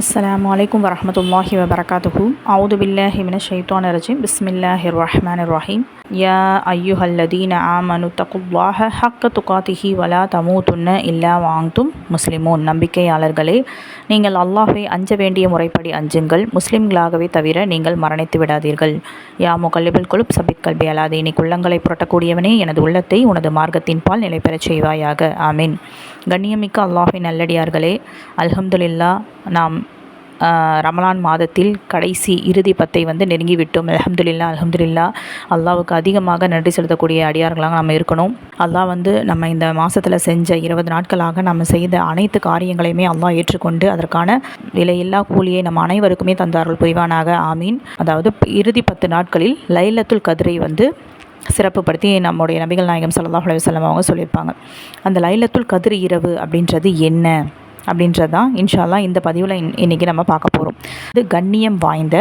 அஸ்லாம் வலைக்கம் வரமத்துல்லாஹி வபரகாத்துஹூ. அவுது பில்லாஹி மின ஷைத்தான் ரஜிம். பிஸ்மில்லாஹி ரஹ்மான் ரஹீம். யா ஐயுஹல்லதீன ஆமனு தகுல்லாஹ ஹக்க துகாத்திஹி வலா தமூதுன்ன இல்லா வாங்தும் முஸ்லிமோன். நம்பிக்கையாளர்களே நீங்கள் அல்லாஹை அஞ்ச வேண்டிய முறைப்படி அஞ்சுங்கள். முஸ்லிம்களாகவே தவிர நீங்கள் மரணித்து விடாதீர்கள். யா முகல்லிபில் குலுப் சபித் கல்வி அலாதீனி குள்ளங்களை புரட்டக்கூடியவனே எனது உள்ளத்தை உனது மார்க்கத்தின் பால் நிலை பெறச் செய்வாயாக. ஆமீன். கண்ணியமிக்க அல்லாஹை நல்லடியார்களே அல்ஹம்துலில்லா நாம் ரமலான் மாதத்தில் கடைசி இறுதி பத்தை வந்து நெருங்கி விட்டோம் அலமதுல்லா அலமதுல்லா அல்லாவுக்கு அதிகமாக நன்றி செலுத்தக்கூடிய அடியார்களாக நம்ம இருக்கணும். அல்லாஹ் வந்து நம்ம இந்த மாதத்தில் செஞ்ச இருபது நாட்களாக நம்ம செய்த அனைத்து காரியங்களையுமே அல்லாஹ் ஏற்றுக்கொண்டு அதற்கான விலையில்லா கூலியை நம்ம அனைவருக்குமே தந்தார்கள் புரிவானாக. ஆமீன். அதாவது இறுதி பத்து நாட்களில் லைலத்துல் கதிரை வந்து சிறப்புப்படுத்தி நம்முடைய நபிகள் நாயகம் சல்லாஹ் அலுவலம் அவங்க சொல்லியிருப்பாங்க. அந்த லைலத்துல் கதிர் இரவு அப்படின்றது என்ன? அப்படின்றது தான் இன்ஷால்லா இந்த பதிவில் இன் இன்றைக்கி நம்ம பார்க்க போகிறோம் இது கண்ணியம் வாய்ந்த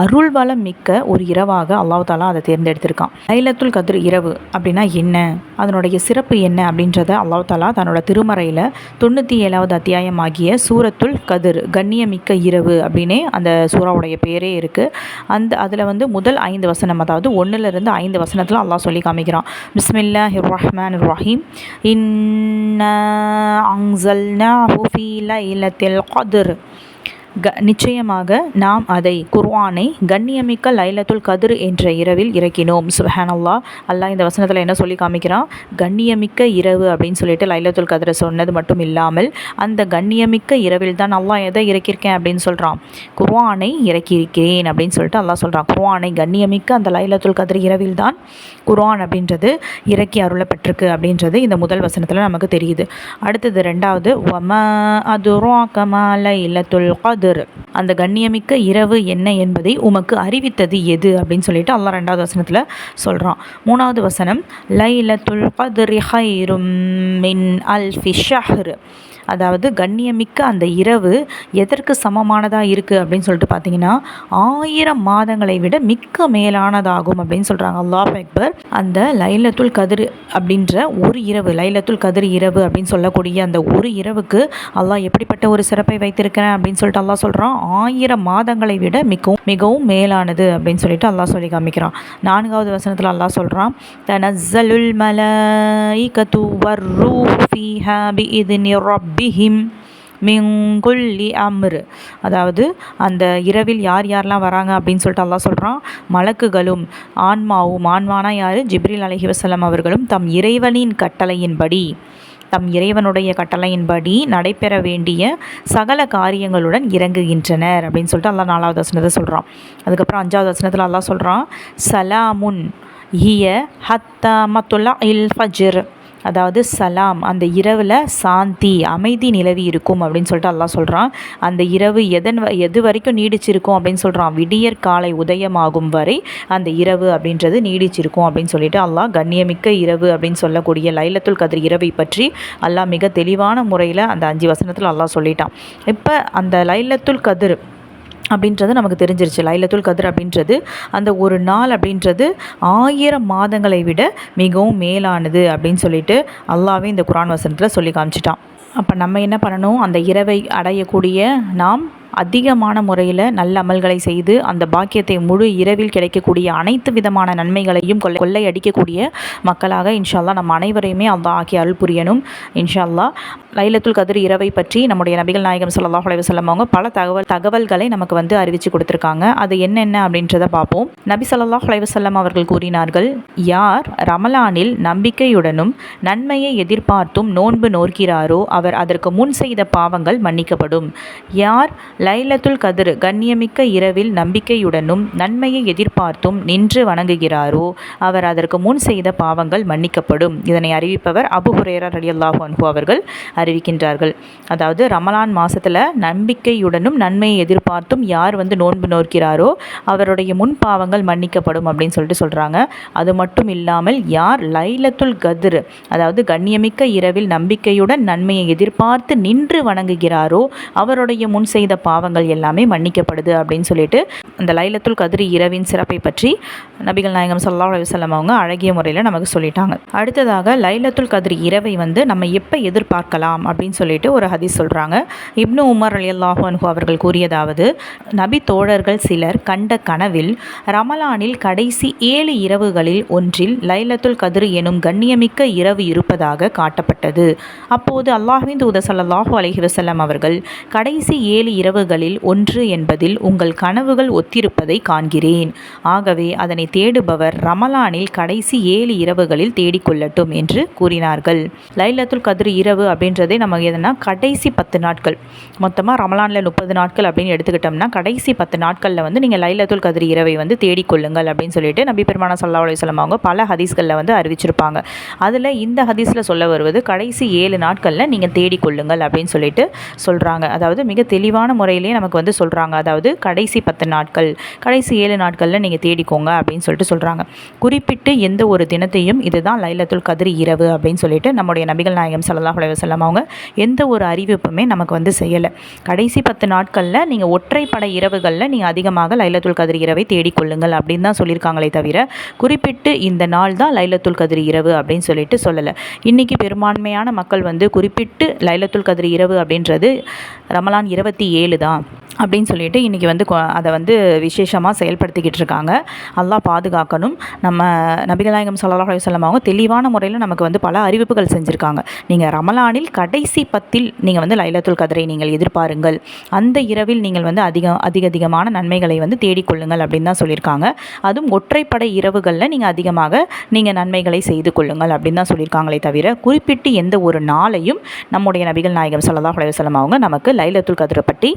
அருள் வளம் மிக்க ஒரு இரவாக அல்லாஹ் தாலா அதை தேர்ந்தெடுத்திருக்கான். லைலத்துல் கதிர் இரவு அப்படின்னா என்ன? அதனுடைய சிறப்பு என்ன அப்படின்றத அல்லாஹ் தாலா தன்னோட திருமறையில் தொண்ணூற்றி ஏழாவது அத்தியாயமாகிய சூரத்துல் கதிர் கண்ணியமிக்க இரவு அப்படின்னே அந்த சூறாவுடைய பேரே இருக்குது அந்த அதில் வந்து முதல் ஐந்து வசனம் அதாவது ஒன்றுலேருந்து ஐந்து வசனத்தில் அல்லாஹ் சொல்லி காமிக்கிறான். பிஸ்மில்லா ரஹ்மான் ரஹீம். இன் அங்சல்னா ஃபி லைலத்தில் கதிர் க நிச்சயமாக நாம் அதை குர்வானை கண்ணியமிக்க லைலத்துல் கதிர் என்ற இரவில் இறக்கினோம். சுஹானல்லா அல்லாஹ் இந்த வசனத்தில் என்ன சொல்லி காமிக்கிறான்? கண்ணியமிக்க இரவு அப்படின்னு சொல்லிட்டு லைலத்துல் கதிரை சொன்னது மட்டும் இல்லாமல் அந்த கண்ணியமிக்க இரவில் தான் அல்லாஹ் எதை இறக்கியிருக்கேன் அப்படின்னு சொல்கிறான் குர்வானை இறக்கியிருக்கிறேன் அப்படின்னு சொல்லிட்டு அல்லாஹ் சொல்கிறான் குர்வானை கண்ணியமிக்க அந்த லைலத்துல் கதிர் இரவில் தான் குர்வான் அப்படின்றது இறக்கி அருளப்பட்டிருக்கு அப்படின்றது இந்த முதல் வசனத்தில் நமக்கு தெரியுது. அடுத்தது ரெண்டாவது ஒம அதுரோ கமா லைலத்துல் கதிர்? கதிர் அந்த கண்ணியமிக்க இரவு என்ன என்பதை உமக்கு அறிவித்தது எது? அப்படின்னு சொல்லிட்டு அல்லா ரெண்டாவது வசனத்தில் சொல்கிறான் மூணாவது வசனம் லைலத்துல் கதிர் ஹைரும் மின் அல் ஃபிஷஹர் அதாவது கண்ணியமிக்க அந்த இரவு எதற்கு சமமானதாக இருக்குது அப்படின்னு சொல்லிட்டு பார்த்தீங்கன்னா ஆயிரம் மாதங்களை விட மிக்க மேலானதாகும் அப்படின்னு சொல்கிறாங்க அல்லாஹ் அக்பர். அந்த லைலத்துல் கதிர் அப்படின்ற ஒரு இரவு லைலத்துல் கதிர் இரவு அப்படின்னு சொல்லக்கூடிய அந்த ஒரு இரவுக்கு அல்லாஹ் எப்படிப்பட்ட ஒரு சிறப்பை வைத்திருக்கிறேன் அப்படின்னு சொல்லிட்டு அல்லாஹ் சொல்கிறான் ஆயிரம் மாதங்களை விட மிகவும் மிகவும் மேலானது அப்படின்னு சொல்லிட்டு அல்லாஹ் சொல்லி காமிக்கிறான். நான்காவது வசனத்தில் அல்லாஹ் சொல்கிறான் தனசலுல் மலை கத்து வர்ரூ ஃபீஹா பி இது நிரப் ரப்பிஹிம் மிங்குல்லி அம்ரு. அதாவது அந்த இரவில் யார் யாரெல்லாம் வராங்க அப்படின்னு சொல்லிட்டு அல்லா சொல்கிறான் மலக்குகளும் ஆன்மாவும் ஆன்மானா யார்? ஜிப்ரில் அலஹி வசலம் அவர்களும் தம் இறைவனின் கட்டளையின்படி தம் இறைவனுடைய கட்டளையின்படி நடைபெற வேண்டிய சகல காரியங்களுடன் இறங்குகின்றனர் அப்படின்னு சொல்லிட்டு அல்லா நாலாவது வசனத்தை சொல்கிறான் அதுக்கப்புறம் அஞ்சாவது வசனத்தில் அல்லா சொல்கிறான் சலாமுன் ஹிய ஹத்தா மத்துல்லா இல் ஃபஜ்ர். அதாவது சலாம் அந்த இரவில் சாந்தி அமைதி நிலவி இருக்கும் அப்படின்னு சொல்லிட்டு அல்லாஹ் சொல்கிறான் அந்த இரவு எதன் எது வரைக்கும் நீடிச்சிருக்கும் அப்படின்னு சொல்கிறான் விடியற் காலை உதயமாகும் வரை அந்த இரவு அப்படின்றது நீடிச்சிருக்கும் அப்படின்னு சொல்லிட்டு அல்லாஹ் கண்ணியமிக்க இரவு அப்படின்னு சொல்லக்கூடிய லைலத்துல் கதிர் இரவை பற்றி அல்லாஹ் மிக தெளிவான முறையில் அந்த அஞ்சு வசனத்தில் அல்லாஹ் சொல்லிட்டான். இப்போ அந்த லைலத்துல் கதிர் அப்படின்றது நமக்கு தெரிஞ்சிருச்சு. லைலத்துல் கதிர் அப்படின்றது அந்த ஒரு நாள் அப்படின்றது ஆயிரம் மாதங்களை விட மிகவும் மேலானது அப்படின்னு சொல்லிட்டு அல்லாவே இந்த குரான் வசனத்தில் சொல்லி காமிச்சிட்டான். அப்போ நம்ம என்ன பண்ணணும்? அந்த இரவை அடையக்கூடிய நாம் அதிகமான முறையில் நல்ல அமல்களை செய்து அந்த பாக்கியத்தை முழு இரவில் கிடைக்கக்கூடிய அனைத்து விதமான நன்மைகளையும் கொள்ளை கொள்ளையடிக்கக்கூடிய மக்களாக இன்ஷால்லா நம் அனைவரையுமே அந்த ஆகிய அருள் புரியணும். இன்ஷால்லா லைலத்துல் கதிர் இரவை பற்றி நம்முடைய நபிகள் நாயகம் சல்லாஹ் அலைவசல்லம் அவங்க பல தகவல் தகவல்களை நமக்கு வந்து அறிவித்து கொடுத்துருக்காங்க. அது என்னென்ன அப்படின்றத பார்ப்போம். நபி சல்லாஹ் அலைவசல்லம் அவர்கள் கூறினார்கள் யார் ரமலானில் நம்பிக்கையுடனும் நன்மையை எதிர்பார்த்தும் நோன்பு நோக்கிறாரோ அவர் அதற்கு முன் செய்த பாவங்கள் மன்னிக்கப்படும். யார் லைலத்துல் கதிர் கண்ணியமிக்க இரவில் நம்பிக்கையுடனும் நன்மையை எதிர்பார்த்தும் நின்று வணங்குகிறாரோ அவர் அதற்கு முன் செய்த பாவங்கள் மன்னிக்கப்படும். இதனை அறிவிப்பவர் அபு ஹுரேரா அலி அல்லாஹு அன்பு அவர்கள் அறிவிக்கின்றார்கள். அதாவது ரமலான் மாதத்தில் நம்பிக்கையுடனும் நன்மையை எதிர்பார்த்தும் யார் வந்து நோன்பு நோக்கிறாரோ அவருடைய முன் பாவங்கள் மன்னிக்கப்படும் அப்படின்னு சொல்லிட்டு சொல்கிறாங்க அது மட்டும் இல்லாமல் யார் லைலத்துல் கதிர் அதாவது கண்ணியமிக்க இரவில் நம்பிக்கையுடன் நன்மையை எதிர்பார்த்து நின்று வணங்குகிறாரோ அவருடைய முன் செய்த பாவங்கள் எல்லாமே மன்னிக்கப்படுது அப்படின்னு சொல்லிட்டு அந்த லைலத்துல் கதிரி இரவின் சிறப்பை பற்றி நபிகள் நாயகம் சல்லா அலுவலம் அவங்க அழகிய முறையில் நமக்கு சொல்லிட்டாங்க. அடுத்ததாக லைலத்துல் கதிரி இரவை வந்து நம்ம எப்போ எதிர்பார்க்கலாம் அப்படின்னு சொல்லிட்டு ஒரு ஹதீஸ் சொல்கிறாங்க இப்னு உமர் அலி அல்லாஹு அன்ஹு அவர்கள் கூறியதாவது நபி தோழர்கள் சிலர் கண்ட கனவில் ரமலானில் கடைசி ஏழு இரவுகளில் ஒன்றில் லைலத்துல் கதிரி எனும் கண்ணியமிக்க இரவு இருப்பதாக காட்டப்பட்டது. அப்போது அல்லாஹின் தூத சல்லாஹூ அலஹி வசல்லம் அவர்கள் கடைசி ஏழு இரவுகளில் ஒன்று என்பதில் உங்கள் கனவுகள் ஒத்திருப்பதை காண்கிறேன். ஆகவே அதனை தேடுபவர் ரமலானில் கடைசி ஏழு இரவுகளில் தேடிக்கொள்ளட்டும் என்று கூறினார்கள். லைலத்துல் கதிர் இரவு அப்படின்றதே நம்ம எதுனா கடைசி பத்து நாட்கள். மொத்தமாக ரமலானில் முப்பது நாட்கள் அப்படின்னு எடுத்துக்கிட்டோம்னா கடைசி பத்து நாட்களில் வந்து நீங்கள் லைலத்துல் கதிர் இரவை வந்து தேடிக்கொள்ளுங்கள் அப்படின்னு சொல்லிட்டு நபி பெருமானா சல்லா அலுவலம் அவங்க பல ஹதீஸ்களில் வந்து அறிவிச்சிருப்பாங்க. அதில் இந்த ஹதீஸில் சொல்ல வருவது கடைசி ஏழு நாட்களில் நீங்கள் தேடிக்கொள்ளுங்கள் அப்படின்னு சொல்லிட்டு சொல்கிறாங்க அதாவது மிக தெளிவான முறையிலே நமக்கு வந்து சொல்கிறாங்க அதாவது கடைசி பத்து நாட்கள். கடைசி ஏழு நாட்களில் நீங்கள் தேடிக்கோங்க அப்படின்னு சொல்லிட்டு சொல்கிறாங்க குறிப்பிட்டு எந்த ஒரு தினத்தையும் இதுதான் லைலத்துல் கதிர் இரவு அப்படின்னு சொல்லிட்டு நம்முடைய நபிகள் நாயகம் சல்லாஹ் அலைவசல்லாம் அவங்க எந்த ஒரு அறிவிப்புமே நமக்கு வந்து செய்யலை. கடைசி பத்து நாட்களில் நீங்கள் ஒற்றைப்படை இரவுகளில் நீங்கள் அதிகமாக லைலத்துல் கதிர் இரவை தேடிக்கொள்ளுங்கள் அப்படின்னு தான் சொல்லியிருக்காங்களே தவிர குறிப்பிட்டு இந்த நாள் தான் லைலத்துல் கதிர் இரவு அப்படின்னு சொல்லிட்டு சொல்லலை. இன்றைக்கி பெரும்பான்மையான மக்கள் வந்து குறிப்பிட்டு லைலத்துல் கதிர் இரவு அப்படின்றது ரமலான் இருபத்தி ஏழு தான். அப்படின்னு சொல்லிட்டு இன்றைக்கி வந்து அதை வந்து விசேஷமாக செயல்படுத்திக்கிட்டு இருக்காங்க. அல்லாஹ் பாதுகாக்கணும். நம்ம நபிகநாயகம் சல்லா அலுவலம் அவங்க தெளிவான முறையில் நமக்கு வந்து பல அறிவிப்புகள் செஞ்சுருக்காங்க. நீங்கள் ரமலானில் கடைசி பத்தில் நீங்கள் வந்து லைலத்துல் கதிரை நீங்கள் எதிர்பாருங்கள். அந்த இரவில் நீங்கள் வந்து அதிக அதிக அதிகமான நன்மைகளை வந்து தேடிக்கொள்ளுங்கள் அப்படின்னு தான் சொல்லியிருக்காங்க. அதுவும் ஒற்றைப்படை இரவுகளில் நீங்கள் அதிகமாக நீங்கள் நன்மைகளை செய்து கொள்ளுங்கள் அப்படின்னு தான் சொல்லியிருக்காங்களே தவிர குறிப்பிட்டு எந்த ஒரு நாளையும் நம்முடைய நபிகள் நாயகம் சல்லாஹ் அலுவலம் அவங்க நமக்கு லைலத்துல் கதிரை பற்றி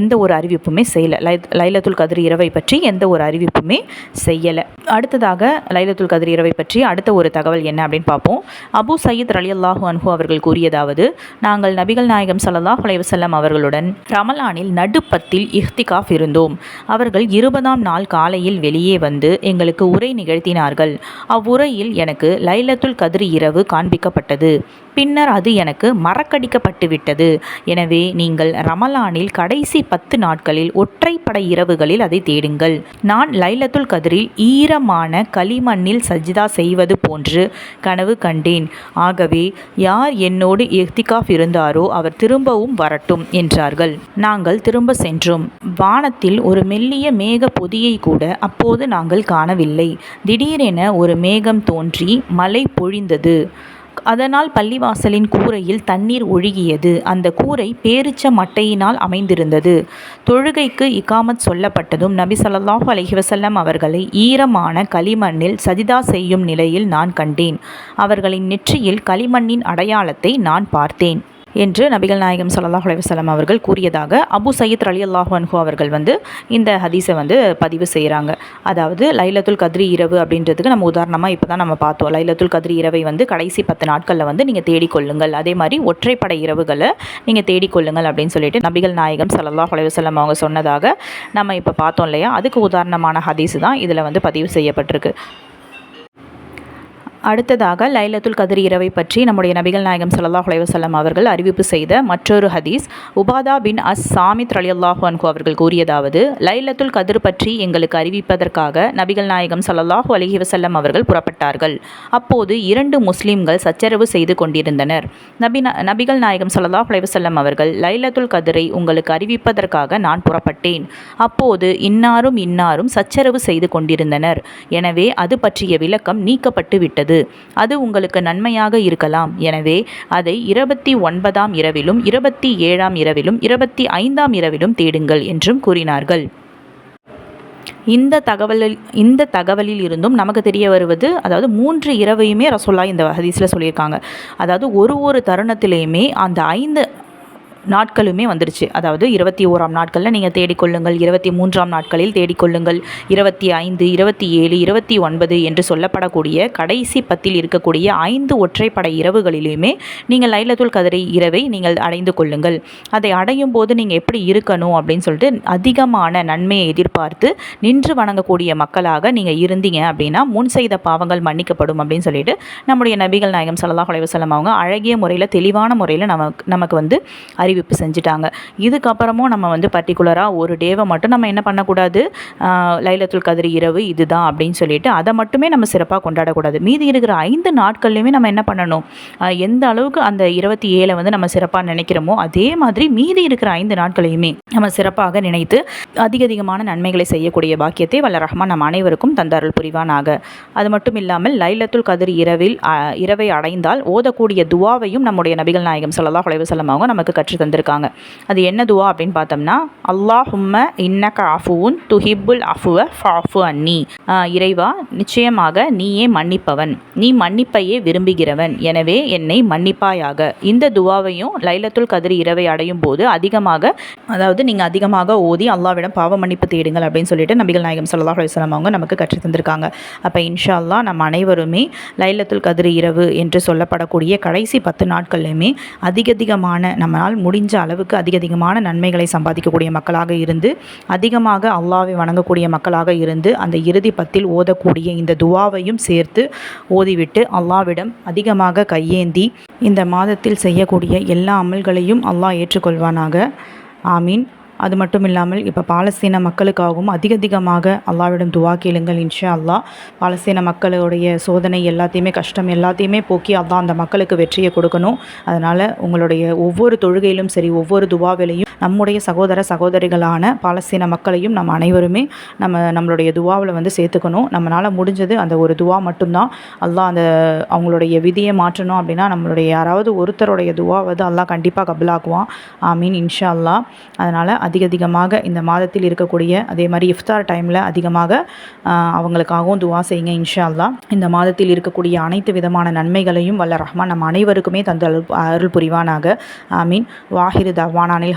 எந்த ஒரு அறிவிப்புமே செய்யலை. லை லைலத்துல் கதிர் இரவை பற்றி எந்த ஒரு அறிவிப்புமே செய்யலை. அடுத்ததாக லைலத்துல் கதிர் இரவை பற்றி அடுத்த ஒரு தகவல் என்ன அப்படின்னு பார்ப்போம். அபு சயீத் அலி அல்லாஹு அன்ஹு அவர்கள் கூறியதாவது நாங்கள் நபிகள் நாயகம் சல்லாஹ் அலைவசல்லம் அவர்களுடன் ரமலானில் நடுப்பத்தில் இஹ்திகாஃப் இருந்தோம். அவர்கள் இருபதாம் நாள் காலையில் வெளியே வந்து எங்களுக்கு உரை நிகழ்த்தினார்கள். அவ்வுரையில் எனக்கு லைலத்துல் கதிர் இரவு காண்பிக்கப்பட்டது. பின்னர் அது எனக்கு மறக்கடிக்கப்பட்டு விட்டது எனவே நீங்கள் ரமலானில் கடைசி பத்து பத்து நாட்களில் ஒற்றைப்படை இரவுகளில் அதை தேடுங்கள். நான் லைலத்துல் கதிரில் ஈரமான களிமண்ணில் சஜிதா செய்வது போன்று கனவு கண்டேன். ஆகவே யார் என்னோடு எஹ்திகாஃப் இருந்தாரோ அவர் திரும்பவும் வரட்டும் என்றார்கள். நாங்கள் திரும்ப சென்றோம். வானத்தில் ஒரு மெல்லிய மேக பொதியை கூட அப்போது நாங்கள் காணவில்லை. திடீரென ஒரு மேகம் தோன்றி மழை பொழிந்தது. அதனால் பள்ளிவாசலின் கூரையில் தண்ணீர் ஒழுகியது. அந்த கூரை பேரிச்ச மட்டையினால் அமைந்திருந்தது. தொழுகைக்கு இகாமத் சொல்லப்பட்டதும் நபி சல்லாஹூ அலஹி வசல்லம் அவர்களை ஈரமான களிமண்ணில் சஜிதா செய்யும் நிலையில் நான் கண்டேன். அவர்களின் நெற்றியில் களிமண்ணின் அடையாளத்தை நான் பார்த்தேன். என்று நபிகள் நாயகம் சல்லாஹ் அலைவசலம் அவர்கள் கூறியதாக அபு சயீத் அலி அல்லாஹ் அன்ஹு அவர்கள் வந்து இந்த ஹதீஸை வந்து பதிவு செய்கிறாங்க அதாவது லைலத்துல் கத்ரி இரவு அப்படின்றதுக்கு நம்ம உதாரணமாக இப்போ தான் நம்ம பார்த்தோம். லைலத்துல் கத்ரி இரவை வந்து கடைசி பத்து நாட்களில் வந்து நீங்கள் தேடிக்கொள்ளுங்கள் அதே மாதிரி ஒற்றைப்படை இரவுகளை நீங்கள் தேடிக்கொள்ளுங்கள் அப்படின்னு சொல்லிட்டு நபிகள் நாயகம் சல்லாஹ் அலைவசல்லம் அவங்க சொன்னதாக நம்ம இப்போ பார்த்தோம் இல்லையா? அதுக்கு உதாரணமான ஹதீஸ் தான் இதில் வந்து பதிவு செய்யப்பட்டிருக்கு. அடுத்ததாக லைலத்துல் கதிர் இரவை பற்றி நம்முடைய நபிகள் நாயகம் சல்லாஹ் அலைவசல்லம் அவர்கள் அறிவிப்பு செய்த மற்றொரு ஹதீஸ். உபாதா பின் அஸ் சாமித் அலி அல்லாஹு அன்கு அவர்கள் கூறியதாவது லைலத்துல் கதிர் பற்றி எங்களுக்கு அறிவிப்பதற்காக நபிகள் நாயகம் சல்லாஹூ அலஹி வசல்லம் அவர்கள் புறப்பட்டார்கள். அப்போது இரண்டு முஸ்லீம்கள் சச்சரவு செய்து கொண்டிருந்தனர். நபி நபிகள் நாயகம் சல்லாஹ் அலைவசல்லம் அவர்கள் லைலத்துல் கதிரை உங்களுக்கு அறிவிப்பதற்காக நான் புறப்பட்டேன். அப்போது இன்னாரும் இன்னாரும் சச்சரவு செய்து கொண்டிருந்தனர். எனவே அது பற்றிய விளக்கம் நீக்கப்பட்டு விட்டது. அது உங்களுக்கு நன்மையாக இருக்கலாம். எனவே அதை இருபத்தி ஒன்பதாம் இரவிலும் இருபத்தி ஏழாம் இரவிலும் இருபத்தி ஐந்தாம் இரவிலும் தேடுங்கள் என்றும் கூறினார்கள். இந்த தகவலில் இந்த தகவலில் இருந்தும் நமக்கு தெரிய வருவது அதாவது மூன்று இரவையுமே ரசோல்லா இந்த ஹதீஸில் சொல்லியிருக்காங்க. அதாவது ஒரு ஒரு தருணத்திலையுமே அந்த ஐந்து நாட்களுமே வந்துருச்சு. அதாவது இருபத்தி ஓராம் நாட்களில் நீங்கள் தேடிக்கொள்ளுங்கள். இருபத்தி மூன்றாம் நாட்களில் தேடிக்கொள்ளுங்கள். இருபத்தி ஐந்து இருபத்தி ஏழு இருபத்தி ஒன்பது என்று சொல்லப்படக்கூடிய கடைசி பத்தில் இருக்கக்கூடிய ஐந்து ஒற்றைப்படை இரவுகளிலுமே நீங்கள் லைலத்துல் கதிரை இரவை நீங்கள் அடைந்து கொள்ளுங்கள். அதை அடையும் போது நீங்கள் எப்படி இருக்கணும் அப்படின்னு சொல்லிட்டு அதிகமான நன்மையை எதிர்பார்த்து நின்று வணங்கக்கூடிய மக்களாக நீங்கள் இருந்தீங்க அப்படின்னா முன் செய்த பாவங்கள் மன்னிக்கப்படும் அப்படின்னு சொல்லிட்டு நம்முடைய நபிகள் நாயகம் சல்லாஹ் அலைவசலம் அவங்க அழகிய முறையில் தெளிவான முறையில் நமக்கு நமக்கு வந்து அறிவு அறிவிப்பு செஞ்சுட்டாங்க. இதுக்கப்புறமும் நம்ம வந்து பர்டிகுலராக ஒரு டேவை மட்டும் நம்ம என்ன பண்ணக்கூடாது? லைலத்துல் கதிர் இரவு இதுதான் அப்படின்னு சொல்லிட்டு அதை மட்டுமே நம்ம சிறப்பாக கொண்டாடக்கூடாது. மீதி இருக்கிற ஐந்து நாட்கள்லையுமே நம்ம என்ன பண்ணணும்? எந்த அளவுக்கு அந்த இருபத்தி ஏழை வந்து நம்ம சிறப்பாக நினைக்கிறோமோ அதே மாதிரி மீதி இருக்கிற ஐந்து நாட்களையுமே நம்ம சிறப்பாக நினைத்து அதிக அதிகமான நன்மைகளை செய்யக்கூடிய பாக்கியத்தை வல்ல ரஹ்மான் நம் அனைவருக்கும் தந்தாருள் புரிவானாக. அது மட்டும் இல்லாமல் லைலத்துல் கதிர் இரவில் இரவை அடைந்தால் ஓதக்கூடிய துவாவையும் நம்முடைய நபிகள் நாயகம் சொல்லலாம் செல்லம் அவங்க நமக்கு கற்று தந்திருக்காங்க. அது என்ன துவா அப்படின்னு பார்த்தோம்னா அல்லாஹும்ம இன்னக அஃபுவுன் துஹிப்புல் அஃபுவ ஃபாஃபு அன்னி. இறைவா நிச்சயமாக நீயே மன்னிப்பவன். நீ மன்னிப்பையே விரும்புகிறவன். எனவே என்னை மன்னிப்பாயாக. இந்த துவாவையும் லைலத்துல் கதிர் இரவை அடையும் போது அதிகமாக அதாவது நீங்கள் அதிகமாக ஓதி அல்லாவிடம் பாவ மன்னிப்பு தேடுங்கள் அப்படின்னு சொல்லிட்டு நபிகள் நாயகம் சல்லாஹ் அலுவலாம் அவங்க நமக்கு கற்று தந்திருக்காங்க. அப்போ இன்ஷா அல்லா நம்ம அனைவருமே லைலத்துல் கதிர் இரவு என்று சொல்லப்படக்கூடிய கடைசி பத்து நாட்கள்லையுமே அதிக அதிகமான நம்மளால் முடிஞ்ச அளவுக்கு அதிக அதிகமான நன்மைகளை சம்பாதிக்கக்கூடிய மக்களாக இருந்து அதிகமாக அல்லாவை வணங்கக்கூடிய மக்களாக இருந்து அந்த இறுதி பத்தில் ஓதக்கூடிய இந்த துவாவையும் சேர்த்து ஓதிவிட்டு அல்லாவிடம் அதிகமாக கையேந்தி இந்த மாதத்தில் செய்யக்கூடிய எல்லா அமல்களையும் அல்லாஹ் ஏற்றுக்கொள்வானாக. ஆமீன். அது மட்டும் இல்லாமல் இப்போ பாலஸ்தீன மக்களுக்காகவும் அதிக அதிகமாக அல்லாவிடம் துவா கேளுங்கள் இன்ஷா அல்லா பாலஸ்தீன மக்களுடைய சோதனை எல்லாத்தையுமே கஷ்டம் எல்லாத்தையுமே போக்கி அல்லா அந்த மக்களுக்கு வெற்றியை கொடுக்கணும். அதனால் உங்களுடைய ஒவ்வொரு தொழுகையிலும் சரி ஒவ்வொரு துவாவிலையும் நம்முடைய சகோதர சகோதரிகளான பாலஸ்தீன மக்களையும் நம்ம அனைவருமே நம்ம நம்மளுடைய துவாவில் வந்து சேர்த்துக்கணும். நம்மளால் முடிஞ்சது அந்த ஒரு துவா மட்டும்தான். அல்லாஹ் அந்த அவங்களுடைய விதியை மாற்றணும் அப்படின்னா நம்மளுடைய யாராவது ஒருத்தருடைய துவா வந்து அல்லாஹ் கண்டிப்பாக கபிலாக்குவான். ஆமீன் இன்ஷா அல்லா அதனால் அதிக அதிகமாக இந்த மாதத்தில் இருக்கக்கூடிய அதே மாதிரி இஃப்தார் டைமில் அதிகமாக அவங்களுக்காகவும் துவா செய்யுங்க இன்ஷா அல்லா இந்த மாதத்தில் இருக்கக்கூடிய அனைத்து விதமான நன்மைகளையும் வல்ல ரஹ்மான் நம்ம அனைவருக்குமே தந்து அருள் புரிவானாக. ஆமீன். வாஹிரு தவானானில்